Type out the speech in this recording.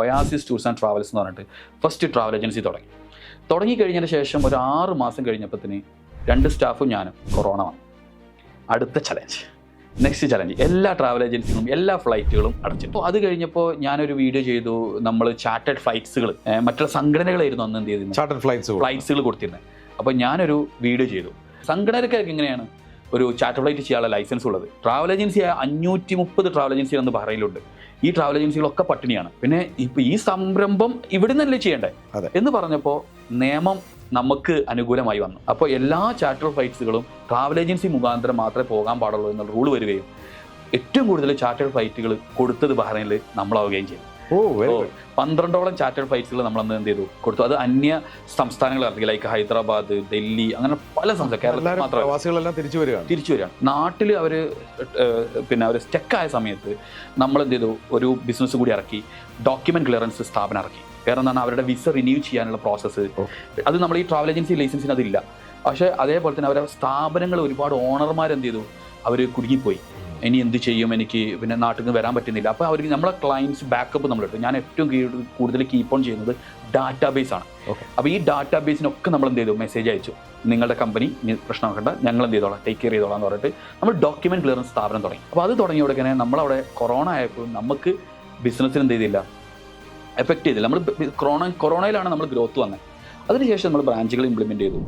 Oasis tours and travels എന്ന് പറഞ്ഞിട്ട് first travel agency തുടങ്ങി. തുടങ്ങി കഴിഞ്ഞതിന് ശേഷം ഒരു ആറ് മാസം കഴിഞ്ഞപ്പോഴത്തേന് രണ്ട് സ്റ്റാഫും ഞാനും കൊറോണ വന്നു. അടുത്ത ചലഞ്ച് നെക്സ്റ്റ് ചലഞ്ച് എല്ലാ ട്രാവൽ ഏജൻസികളും എല്ലാ ഫ്ലൈറ്റുകളും അടച്ചിട്ടു അപ്പോൾ അത് കഴിഞ്ഞപ്പോൾ ഞാനൊരു വീഡിയോ ചെയ്തു. നമ്മൾ ചാർട്ടേഡ് ഫ്ലൈറ്റ്സുകൾ മറ്റുള്ള സംഘടനകളായിരുന്നു അന്ന് എന്ത് ചെയ്തിരുന്നത്? ചാർട്ടേഡ് ഫ്ലൈറ്റ്സ് ഫ്ലൈറ്റ്സുകൾ കൊടുത്തിരുന്നത്. അപ്പോൾ ഞാനൊരു വീഡിയോ ചെയ്തു. സംഘടനക്കാർക്ക് എങ്ങനെയാണ്? ഒരു ചാറ്റർ ഫ്ലൈറ്റ് ചെയ്യാനുള്ള ലൈസൻസ് ഉള്ളത്. ട്രാവൽ ഏജൻസി അഞ്ഞൂറ്റി മുപ്പത് ട്രാവൽ ഏജൻസികൾ അന്ന് ബഹ്റൈനിലുണ്ട്. ഈ ട്രാവൽ ഏജൻസികളൊക്കെ പട്ടിണിയാണ്. പിന്നെ ഇപ്പൊ ഈ സംരംഭം ഇവിടെ നിന്നല്ലേ ചെയ്യണ്ടേ? അതെ. എന്ന് പറഞ്ഞപ്പോൾ നിയമം നമുക്ക് അനുകൂലമായി വന്നു. അപ്പോൾ എല്ലാ ചാർട്ടർ ഫ്ലൈറ്റ്സുകളും ട്രാവൽ ഏജൻസി മുഖാന്തരം മാത്രമേ പോകാൻ പാടുള്ളൂ എന്നുള്ള റൂൾ വരികയും ഏറ്റവും കൂടുതൽ ചാർട്ടർ ഫ്ലൈറ്റുകൾ കൊടുത്തത് ബഹ്റൈനിൽ നമ്മളാവുകയും ചെയ്തു. പന്ത്രണ്ടോളം ചാറ്റേഡ് ഫ്ലൈറ്റ്സുകൾ നമ്മൾ അന്ന് എന്ത് ചെയ്തു? കൊടുത്തു. അത് അന്യ സംസ്ഥാനങ്ങൾ ഇറങ്ങി ലൈക്ക് ഹൈദരാബാദ് ഡൽഹി അങ്ങനെ പല സംസ്ഥാനം കേരളത്തിൽ മാത്രം. തിരിച്ചു വരികയാണ്. തിരിച്ചു വരികയാണ്. നാട്ടിൽ അവർ പിന്നെ അവർ സ്റ്റക്കായ സമയത്ത് നമ്മൾ എന്ത് ചെയ്തു? ഒരു ബിസിനസ് കൂടി ഇറക്കി. ഡോക്യുമെന്റ് ക്ലിയറൻസ് സ്ഥാപനം ഇറക്കി. കാരണം എന്താണ് അവരുടെ വിസ റിന്യൂ ചെയ്യാനുള്ള പ്രോസസ്സ്. അത് നമ്മൾ ഈ ട്രാവൽ ഏജൻസി ലൈസൻസിന് അതില്ല. പക്ഷേ അതേപോലെ തന്നെ അവരുടെ സ്ഥാപനങ്ങൾ ഒരുപാട് ഓണർമാർ എന്ത് ചെയ്തു? അവർ കുടുങ്ങിപ്പോയി. ഇനി എന്ത് ചെയ്യും? എനിക്ക് പിന്നെ നാട്ടിൽ നിന്ന് വരാൻ പറ്റുന്നില്ല. അപ്പോൾ അവർക്ക് നമ്മളെ ക്ലയൻസ് ബാക്കപ്പ് നമ്മളെടുത്തു ഞാൻ ഏറ്റവും കൂടുതൽ കീപ്പ് ഓൺ ചെയ്യുന്നത് ഡാറ്റാബേസ് ആണ്. അപ്പോൾ ഈ ഡാറ്റാബേസിനൊക്കെ നമ്മൾ എന്ത് ചെയ്തു? മെസ്സേജ് അയച്ചു. നിങ്ങളുടെ കമ്പനി ഇനി പ്രശ്നമാക്കണ്ട ഞങ്ങൾ എന്ത് ചെയ്തോളാം? ടേക്ക് കെയർ ചെയ്തോളാം എന്ന് പറഞ്ഞിട്ട് നമ്മൾ ഡോക്യുമെന്റ് ക്ലിയറൻസ് സ്ഥാപനം തുടങ്ങി. അപ്പോൾ അത് തുടങ്ങിയ ഉടനെ നമ്മളവിടെ കൊറോണ ആയപ്പോൾ നമുക്ക് ബിസിനസ്സിന് എന്ത് ചെയ്തില്ല? എഫക്റ്റ് ചെയ്തില്ല. നമ്മൾ കൊറോണ കൊറോണയിലാണ് നമ്മൾ ഗ്രോത്ത് വന്നത് അതിനുശേഷം നമ്മൾ ബ്രാഞ്ചുകൾ ഇംപ്ലിമെന്റ് ചെയ്തു.